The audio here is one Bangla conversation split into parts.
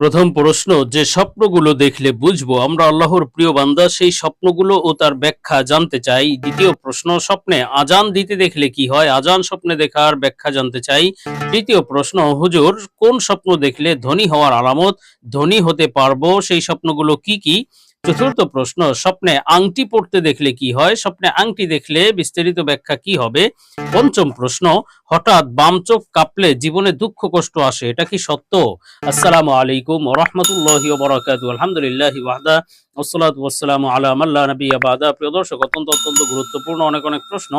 প্রথম প্রশ্ন, যে স্বপ্নগুলো দেখলে বুঝব আমরা আল্লাহর প্রিয় বান্দা, সেই স্বপ্নগুলো ও তার ব্যাখ্যা জানতে চাই। দ্বিতীয় প্রশ্ন, স্বপ্নে আজান দিতে দেখলে কি হয়? আজান স্বপ্নে দেখার ব্যাখ্যা জানতে চাই। তৃতীয় প্রশ্ন, হুজুর, কোন স্বপ্ন দেখলে ধনী হওয়ার আলামত? ধনী হতে পারব, সেই স্বপ্নগুলো কি কি? চতুর্থ প্রশ্ন, স্বপ্নে আংটি পড়তে দেখলে কি হয়? স্বপ্নে আংটি দেখলে বিস্তারিত ব্যাখ্যা কি হবে? পঞ্চম প্রশ্ন হঠাৎ বাম চোখ কাঁপলে জীবনে দুঃখ, কষ্ট আসে, এটা কি সত্য? আসসালামু আলাইকুম রহমতুল্লাহি বরাকাতু আলহামদুলিল্লাহ ওয়াহদা, ওসসালাতু ওয়াসসালামু আলা মাল্লা নবিয়্যা বাদা। প্রিয় দর্শক, অত্যন্ত অত্যন্ত গুরুত্বপূর্ণ অনেক অনেক প্রশ্ন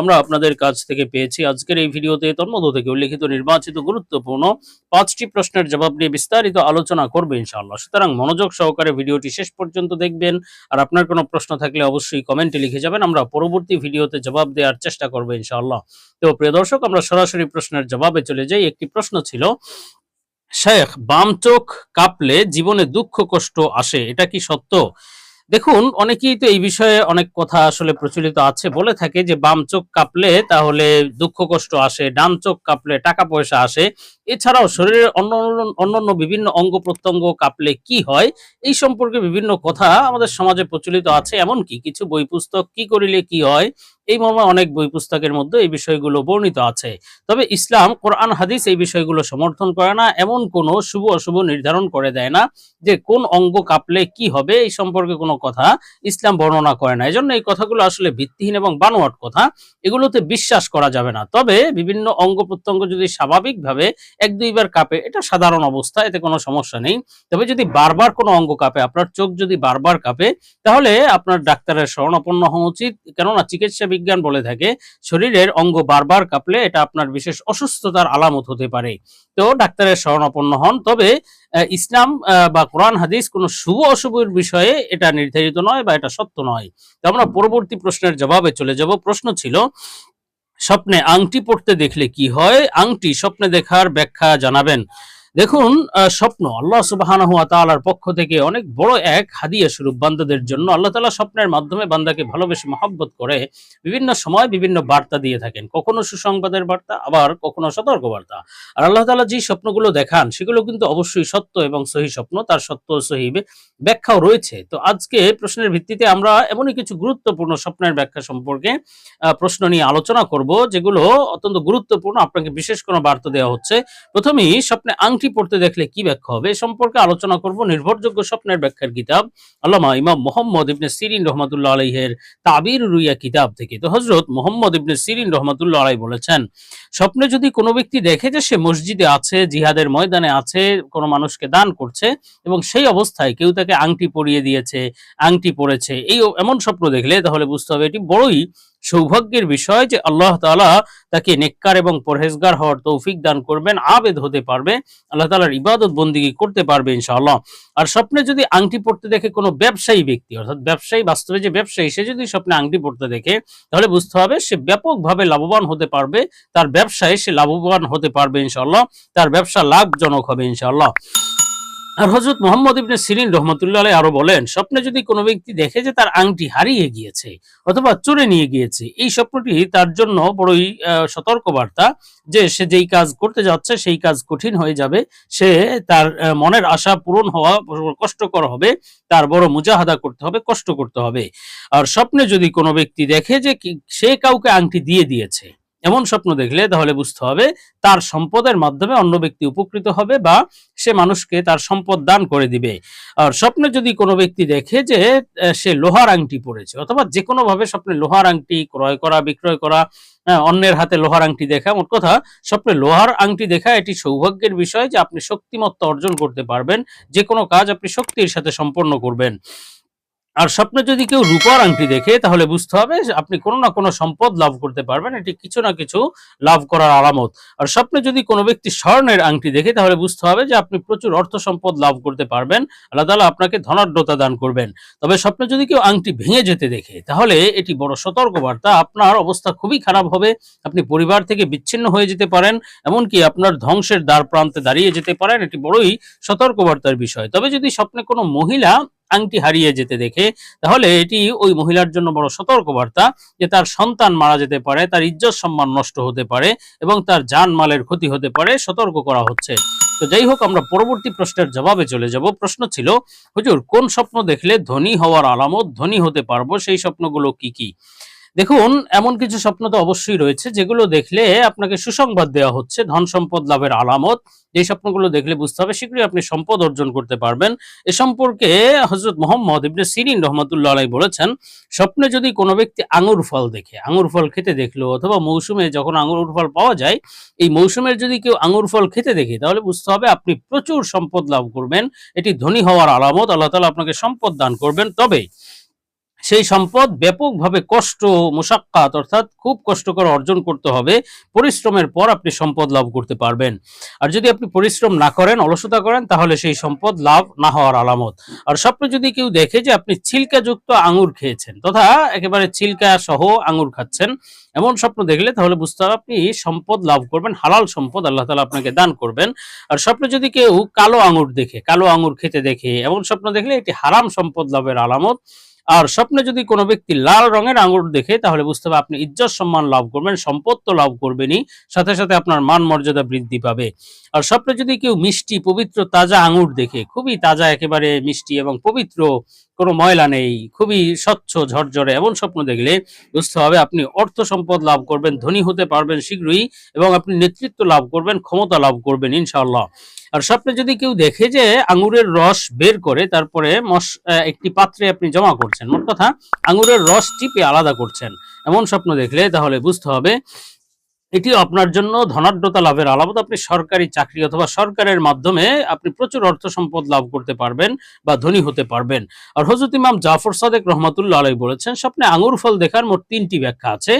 আমরা আপনাদের কাছ থেকে পেয়েছি। আজকের এই ভিডিওতে তন্মধ্য থেকে উল্লেখিত নির্বাচিত গুরুত্বপূর্ণ পাঁচটি প্রশ্নের জবাব নিয়ে বিস্তারিত আলোচনা করবে ইনশাআল্লাহ। সুতরাং মনোযোগ সহকারে ভিডিওটি শেষ পর্যন্ত দেখবেন। আর আপনার কোনো প্রশ্ন থাকলে অবশ্যই কমেন্টে লিখে যাবেন। আমরা পরবর্তী ভিডিওতে জবাব দেওয়ার চেষ্টা করব ইনশাআল্লাহ। তো প্রিয় দর্শক আমরা সরাসরি প্রশ্নের জবাবে চলে যাই। একটি প্রশ্ন ছিল, শেখ, বাম চোখ কাঁপলে জীবনে দুঃখ, কষ্ট আসে, এটা কি সত্য? দেখুন, অনেকেই তো এই বিষয়ে অনেক কথা আসলে প্রচলিত আছে, বলে থাকে যে বাম চোখ কাঁপলে তাহলে দুঃখ, কষ্ট আসে, ডান চোখ কাঁপলে টাকা পয়সা আসে। এছাড়াও শরীরের অন্য অন্য- বিভিন্ন অঙ্গ প্রত্যঙ্গ কাঁপলে কি হয়, এই সম্পর্কে বিভিন্ন কথা আমাদের সমাজে প্রচলিত আছে। এমনকি কিছু বই পুস্তক কি করিলে কি হয় এই মর্মে অনেক বই পুস্তকের মধ্যে এই বিষয়গুলো বর্ণিত আছে। তবে ইসলাম, কোরআন, হাদিস এই বিষয়গুলো সমর্থন করে না, এমন কোনো শুভ অশুভ নির্ধারণ করে দেয় না যে কোন অঙ্গ কাঁপলে কি হবে এই সম্পর্কে কোনো কথা ইসলাম বর্ণনা করে না। এজন্য এই কথাগুলো আসলে ভিত্তিহীন এবং বানোয়াট কথা, এগুলোতে বিশ্বাস করা যাবে না। তবে বিভিন্ন অঙ্গ প্রত্যঙ্গ যদি স্বাভাবিকভাবে এক দুইবার কাঁপে, এটা সাধারণ অবস্থা, এতে কোনো সমস্যা নেই। তবে যদি বারবার কোনো অঙ্গ কাঁপে, আপনার চোখ যদি বারবার কাঁপে, তাহলে আপনার ডাক্তারের শরণাপন্ন হওয়া উচিত। কেননা চিকিৎসা বিজ্ঞান বলে থাকে, শরীরের অঙ্গ বারবার কাঁপলে এটা আপনার বিশেষ অসুস্থতার আলামত হতে পারে। তো ডাক্তারের শরণাপন্ন হন। তবে ইসলাম বা কোরআন, হাদিস কোনো শুভ অশুভের বিষয়ে এটা নির্ধারিত নয় বা এটা সত্য নয়। তো আমরা পরবর্তী প্রশ্নের জবাবে চলে যাব। প্রশ্ন ছিল, স্বপ্নে আংটি পড়তে দেখলে কি হয়? আংটি স্বপ্নে দেখার ব্যাখ্যা জানাবেন। দেখুন স্বপ্ন আল্লাহ তাআলার পক্ষ থেকে অনেক বড় এক হাদিয়া স্বরূপ বান্দাদের জন্য আল্লাহ তালা স্বপ্নের মাধ্যমে বান্দাকে ভালোবেসে মহব্বত করে বিভিন্ন সময় বিভিন্ন বার্তা দিয়ে থাকেন। কখনো সুসংবাদের বার্তা, আবার কখনো সতর্ক বার্তা আর আল্লাহ তাআলা যে স্বপ্নগুলো দেখান, সেগুলো কিন্তু অবশ্যই সত্য এবং সহি স্বপ্ন, তার সত্য সহি ব্যাখ্যাও রয়েছে। তো আজকে প্রশ্নের ভিত্তিতে আমরা এমনই কিছু গুরুত্বপূর্ণ স্বপ্নের ব্যাখ্যা সম্পর্কে প্রশ্ন নিয়ে আলোচনা করব, যেগুলো অত্যন্ত গুরুত্বপূর্ণ, আপনাকে বিশেষ কোনো বার্তা দেওয়া হচ্ছে। প্রথমেই স্বপ্নে আংটি পড়তে দেখলে কি ব্যাখ্যা হবে? সম্পর্কে আলোচনা করব নির্ভরযোগ্য স্বপ্নের ব্যাখ্যার কিতাব, আল্লামা ইমাম মোহাম্মদ ইবনে সিরিন রহমতুল্লাহ আলাইহের তাবির রুইয়া কিতাব থেকে। তো হজরত মোহাম্মদ ইবনে সিরিন রহমতুল্লাহ আলাই বলেছেন, স্বপ্নে যদি কোনো ব্যক্তি দেখে যে সে মসজিদে আছে, জিহাদের ময়দানে আছে, কোনো মানুষকে দান করছে এবং সেই অবস্থায় কেউ তাকে আংটি পরিয়ে দিয়েছে, আংটি পরেছে, এই এমন স্বপ্ন দেখলে তাহলে বুঝতে হবে এটি বড়ই সৌভাগ্যের বিষয় যে আল্লাহ তালা তাকে নেককার এবং পরহেজগার হওয়ার তৌফিক দান করবেন, আবেদ হতে পারবে, আল্লাহ তাআলার ইবাদত বন্দিগি করতে পারবে ইনশাআল্লাহ। আর স্বপ্নে যদি আংটি পড়তে দেখে কোনো ব্যবসায়ী ব্যক্তি, অর্থাৎ ব্যবসায়ী বাস্তবে যে ব্যবসায়ী, সে যদি স্বপ্নে আংটি পড়তে দেখে, তাহলে বুঝতে হবে সে ব্যাপকভাবে লাভবান হতে পারবে, তার ব্যবসায় সে লাভবান হতে পারবে ইনশাআল্লাহ, তার ব্যবসা লাভজনক হবে ইনশাআল্লাহ। আর হজরত মোহাম্মদ ইবনে সিরিন রহমতুল্লাহ আরও বলেন, স্বপ্নে যদি কোনো ব্যক্তি দেখে যে তার আংটি হারিয়ে গিয়েছে অথবা চুরে নিয়ে গিয়েছে, এই স্বপ্নটি তার জন্য বড়ই সতর্কবার্তা যে সে যেই কাজ করতে যাচ্ছে সেই কাজ কঠিন হয়ে যাবে। সে তার মনের আশা পূরণ হওয়া কষ্টকর হবে, তার বড় মুজাহাদা করতে হবে, কষ্ট করতে হবে। আর স্বপ্নে যদি কোনো ব্যক্তি দেখে যে সে কাউকে আংটি দিয়ে দিয়েছে এমন স্বপ্ন দেখলে তাহলে বুঝতে হবে তার সম্পদের মাধ্যমে অন্য ব্যক্তি উপকৃত হবে বা সে মানুষকে তার সম্পদ দান করে দিবে। আর স্বপ্নে যদি কোনো ব্যক্তি দেখে যে সে লোহার আংটি পড়েছে অথবা যে কোনো ভাবে স্বপ্নে লোহার আংটি, ক্রয় করা, বিক্রয় করা অন্যের হাতে লোহার আংটি দেখা, মোট কথা স্বপ্নে লোহার আংটি দেখা এটি সৌভাগ্যের বিষয় যে আপনি শক্তিমত্তা অর্জন করতে পারবেন যে কোনো কাজ আপনি শক্তির সাথে সম্পন্ন করবেন। আর স্বপ্নে যদি কেউ রূপার আংটি দেখে, তাহলে বুঝতে হবে আপনি কোনো না কোনো সম্পদ লাভ করতে পারবেন। এটি কিছু না কিছু লাভ করার আলামত। আর স্বপ্নে যদি কোনো ব্যক্তি স্বর্ণের আংটি দেখে, তাহলে বুঝতে হবে যে আপনি প্রচুর অর্থ সম্পদ লাভ করতে পারবেন। আল্লাহ তাআলা আপনাকে ধনাঢ্যতা দান করবেন। তবে স্বপ্নে যদি কেউ আংটি ভেঙে যেতে দেখে, তাহলে এটি বড় সতর্কবার্তা। আপনার অবস্থা খুবই খারাপ হবে। আপনি পরিবার থেকে বিচ্ছিন্ন হয়ে যেতে পারেন, এমনকি আপনার ধ্বংসের দ্বার প্রান্তে দাঁড়িয়ে যেতে পারেন। এটি বড়ই সতর্কবার্তার বিষয়। তবে যদি স্বপ্নে কোনো মহিলা আংটি হারিয়ে যেতে দেখে, তাহলে এটি ওই মহিলার জন্য বড় সতর্কবার্তা যে তার সন্তান মারা যেতে পারে, তার ইজ্জত সম্মান নষ্ট হতে পারে এবং তার জান মালের ক্ষতি হতে পারে, সতর্ক করা হচ্ছে। তো যাই হোক, আমরা পরবর্তী প্রশ্নের জবাবে চলে যাব। প্রশ্ন ছিল, হুজুর, কোন স্বপ্ন দেখলে ধনী হওয়ার আলামত, ধনী হতে পারব, সেই স্বপ্নগুলো কি কি? দেখুন, এমন কিছু স্বপ্ন তো অবশ্যই রয়েছে, যেগুলো দেখলে আপনাকে সুসংবাদ দেওয়া হচ্ছে, ধন সম্পদ লাভের আলামত। যে স্বপ্নগুলো দেখলে বুঝতে হবে, শীঘ্রই আপনি সম্পদ অর্জন করতে পারবেন। এ সম্পর্কে হজরত মোহাম্মদ ইবনে সিরিন রহমতুল্লাহ আলাই বলেছেন, স্বপ্নে যদি কোনো ব্যক্তি আঙুর ফল দেখে, আঙুর ফল খেতে দেখল অথবা মৌসুমে যখন আঙুর ফল পাওয়া যায়, এই মৌসুমের যদি কেউ আঙুর ফল খেতে দেখে, তাহলে বুঝতে হবে আপনি প্রচুর সম্পদ লাভ করবেন। এটি ধনী হওয়ার আলামত, আল্লাহ তালা আপনাকে সম্পদ দান করবেন তবে সেই সম্পদ ব্যাপকভাবে কষ্ট মোশাক্কাত, অর্থাৎ খুব কষ্ট করে অর্জন করতে হবে। পরিশ্রমের পর আপনি সম্পদ লাভ করতে পারবেন। আর যদি আপনি পরিশ্রম না করেন, অলসতা করেন, তাহলে সেই সম্পদ লাভ না হওয়ার আলামত। আর স্বপ্নে যদি কেউ দেখে যে আপনি ছিলকাযুক্ত আঙুর খেয়েছেন, তথা একেবারে ছিলকা সহ আঙুর খাচ্ছেন, এমন স্বপ্ন দেখলে তাহলে বুঝতে হবে আপনি সম্পদ লাভ করবেন, হালাল সম্পদ আল্লাহ তালা আপনাকে দান করবেন। আর স্বপ্নে যদি কেউ কালো আঙুর দেখে, কালো আঙুর খেতে দেখে, এমন স্বপ্ন দেখলে এটি হারাম সম্পদ লাভের আলামত। আর স্বপ্নে যদি কোনো ব্যক্তি লাল রঙের আঙুর দেখে, তাহলে বুঝতে হবে আপনি ইজ্জত সম্মান লাভ করবেন সম্পদ তো লাভ করবেনই, সাথে সাথে আপনার মান মর্যাদা বৃদ্ধি পাবে। আর স্বপ্নে যদি কেউ মিষ্টি, পবিত্র, তাজা আঙুর দেখে, খুবই তাজা একেবারে মিষ্টি এবং পবিত্র কোনো ময়লা নেই, খুবই স্বচ্ছ, ঝরঝরে এমন স্বপ্ন দেখলে বুঝতে হবে আপনি অর্থ সম্পদ লাভ করবেন, ধনী হতে পারবেন শীঘ্রই এবং আপনি নেতৃত্ব লাভ করবেন, ক্ষমতা লাভ করবেন ইনশাআল্লাহ। আর স্বপ্নে যদি কেউ দেখে যে আঙুরের রস বের করে তারপরে মশ একটি পাত্রে আপনি জমা করছেন, মোট কথা আঙুরের রস টিপে আলাদা করছেন, এমন স্বপ্ন দেখলে তাহলে বুঝতে হবে এটিও আপনার জন্য ধনাঢ্যতা লাভের আলামত। আপনি সরকারি চাকরি অথবা সরকারের মাধ্যমে আপনি প্রচুর অর্থ সম্পদ লাভ করতে পারবেন বা ধনী হতে পারবেন। আর হজরত ইমাম জাফর সাদেক রহমাতুল্লাহ আলাই বলেছেন, স্বপ্নে আঙুর ফল দেখার মোট তিনটি ব্যাখ্যা আছে।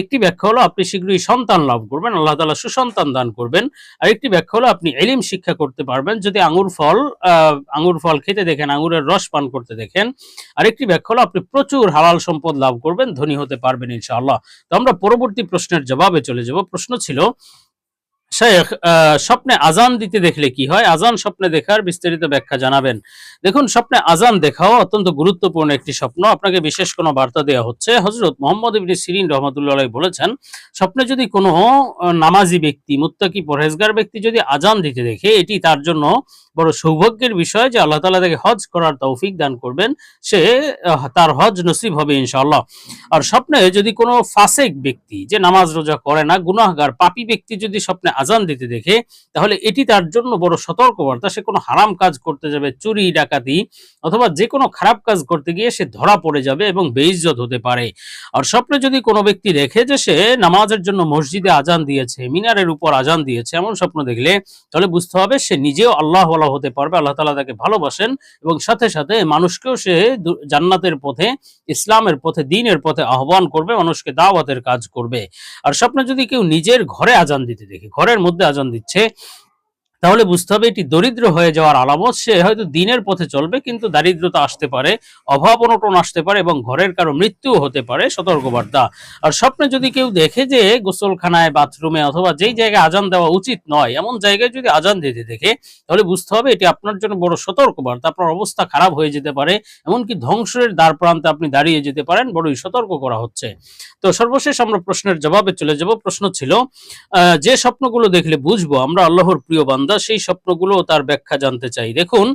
একটি ব্যাখ্যা হলো, আপনি শীঘ্রই সন্তান লাভ করবেন, আল্লাহ তালা সুসন্তান দান করবেন। আর একটি ব্যাখ্যা হলো, আপনি এলিম শিক্ষা করতে পারবেন, যদি আঙুর ফল আঙুর ফল খেতে দেখেন, আঙুরের রস পান করতে দেখেন। আরেকটি ব্যাখ্যা হলো, আপনি প্রচুর হালাল সম্পদ লাভ করবেন, ধনী হতে পারবেন ইনশাআল্লাহ। তো আমরা পরবর্তী প্রশ্নের জবাবে চলে যাব। প্রশ্ন ছিল শেখ স্বপ্নে আজান দিতে দেখলে কি হয়? আজান স্বপ্নে দেখার বিস্তারিত ব্যাখ্যা জানাবেন। দেখুন, স্বপ্নে আজান দেখাও অত্যন্ত গুরুত্বপূর্ণ একটি স্বপ্ন। আপনাকে বিশেষ কোনো বার্তা দেওয়া হচ্ছে হজরত মোহাম্মদ ইবনে সিরিন রহমতুল্লাহ বলেছেন, স্বপ্নে যদি কোনো নামাজি ব্যক্তি, মুত্তাকি, পরহেজগার ব্যক্তি যদি আজান দিতে দেখে, এটি তার জন্য বড় সৌভাগ্যের বিষয় যে আল্লাহ তালা তাকে হজ করার তৌফিক দান করবেন। সে তার হজ নসিব হবে ইনশাআল্লাহ। আর স্বপ্নে যদি কোনো ফাসেক ব্যক্তি, যে নামাজ রোজা করে না, গুনাহগার, পাপি ব্যক্তি যদি স্বপ্নে আজান দিতে দেখে, তাহলে এটি তার জন্য বড় সতর্কবার্তা, সে কোনো হারাম কাজ করতে যাবে, চুরি, ডাকাতি অথবা যে কোনো খারাপ কাজ করতে গিয়ে সে ধরা পড়ে যাবে এবং বেইজ্জত হতে পারে। আর স্বপ্নে যদি কোনো ব্যক্তি দেখে যে সে নামাজের জন্য মসজিদে আজান দিয়েছে, মিনারের উপর আজান দিয়েছে, এমন স্বপ্ন দেখলে, তাহলে বুঝতে হবে সে নিজেও আল্লাহ আল্লাহ হতে পারবে, আল্লাহ তালা তাকে ভালোবাসেন এবং সাথে সাথে মানুষকেও সে জান্নাতের পথে, ইসলামের পথে, দিনের পথে আহ্বান করবে, মানুষকে দাওয়াতের কাজ করবে। আর স্বপ্নে যদি কেউ নিজের ঘরে আজান দিতে দেখে, ঘরের মধ্যে আজান দিচ্ছে। তাহলে বুঝতে হবে এটি দরিদ্র হয়ে যাওয়ার আলামত। সে হয়তো দিনের পথে চলবে, কিন্তু দারিদ্রতা আসতে পারে, অভাব অনটন আসতে পারে এবং ঘরের কারও মৃত্যু হতে পারে, সতর্কবার্তা। আর স্বপ্নে যদি কেউ দেখে যে গোসলখানায়, বাথরুমে অথবা যেই জায়গায় আজান দেওয়া উচিত নয়, এমন জায়গায় যদি আজান দিতে দেখে, তাহলে বুঝতে হবে এটি আপনার জন্য বড় সতর্কবার্তা। আপনার অবস্থা খারাপ হয়ে যেতে পারে, এমনকি ধ্বংসের দ্বার প্রান্তে আপনি দাঁড়িয়ে যেতে পারেন, বড়ই সতর্ক করা হচ্ছে। তো সর্বশেষ আমরা প্রশ্নের জবাবে চলে যাব। প্রশ্ন ছিল যে স্বপ্নগুলো দেখলে বুঝব, আমরা আল্লাহর প্রিয় বান্দা সেই স্বপ্নগুলো তার ব্যাখ্যা জানতে চাই। দেখুন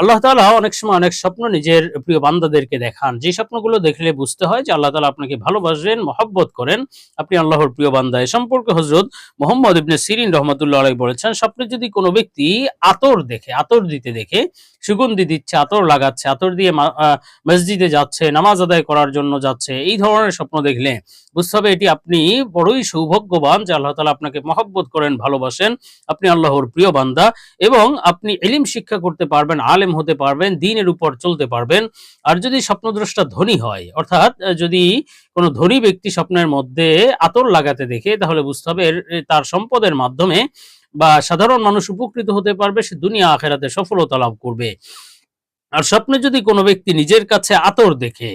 আল্লাহ তালা অনেক সময় অনেক স্বপ্ন নিজের প্রিয় বান্দাদেরকে দেখান। যে স্বপ্নগুলো দেখলে বুঝতে হয় যে আল্লাহ তালা আপনাকে ভালোবাসেন, মহব্বত করেন। আপনি আল্লাহর প্রিয় বান্দা। এ সম্পর্কে হজরত মোহাম্মদ ইবনে সিরিন রহমতুল্লাহ আলাই বলেছেন, স্বপ্নে যদি কোনো ব্যক্তি আতর দেখে, আতর দিতে দেখে, সুগন্ধি দিচ্ছে, আতর লাগাচ্ছে, আতর দিয়ে মসজিদে যাচ্ছে, নামাজ আদায় করার জন্য যাচ্ছে, এই ধরনের স্বপ্ন দেখলে বুঝতে হবে এটি আপনি বড়ই সৌভাগ্যবান যে আল্লাহ তালা আপনাকে মহব্বত করেন, ভালোবাসেন। আপনি আল্লাহর প্রিয় বান্দা এবং আপনি এলিম শিক্ষা করতে পারবেন। আলেম হতে পারবেন, দিনের উপর চলতে পারবেন। আর যদি স্বপ্নদ্রষ্টা ধনী হয়, অর্থাৎ যদি কোনো ধনী ব্যক্তি স্বপ্নের মধ্যে আতর লাগাতে দেখে, তাহলে বুঝতে হবে তার সম্পদের মাধ্যমে বা সাধারণ মানুষ উপকৃত হতে পারবে, সে দুনিয়া আখেরাতে সফলতা লাভ করবে। আর স্বপ্নে যদি কোনো ব্যক্তি নিজের কাছে আতর দেখে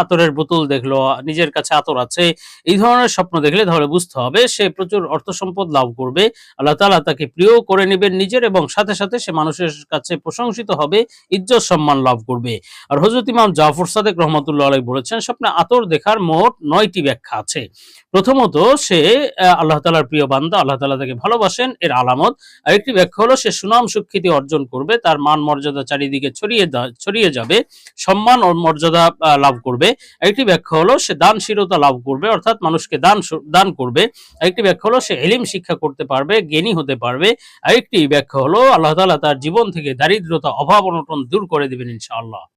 আতরের বোতল দেখল, নিজের কাছে আতর আছে, এই ধরনের স্বপ্ন দেখলে তাহলে বুঝতে হবে সে প্রচুর অর্থ সম্পদ লাভ করবে। আল্লাহ তাআলা তাকে প্রিয় করে নেবেন নিজের এবং সাথে সাথে সে মানুষের কাছে প্রশংসিত হবে, ইজ্জত সম্মান লাভ করবে। আর হজরত ইমাম জাফর সাদেক রহমতুল্লাহ আলাই বলেছেন, স্বপ্নে আতর দেখার মোট নয়টি ব্যাখ্যা আছে। প্রথমত সে আল্লাহ তালার প্রিয় বান্দা, আল্লাহ তালা তাকে ভালোবাসেন, এর আলামত। আরেকটি ব্যাখ্যা হলো, সে সুনাম সুখ্যাতি অর্জন করবে, তার মান মর্যাদা চারিদিকে ছড়িয়ে দা- ছড়িয়ে যাবে, সম্মান ও মর্যাদা লাভ করবে। একটি ব্যাখ্যা হলো, সে দানশীলতা লাভ করবে, অর্থাৎ মানুষকে দান দান করবে। আরেকটি ব্যাখ্যা হলো, সে এলিম শিক্ষা করতে পারবে, জ্ঞানী হতে পারবে। আরেকটি ব্যাখ্যা হলো, আল্লাহ তালা তার জীবন থেকে দারিদ্রতা, অভাব অনটন দূর করে দেবেন, ইনশাআল্লাহ।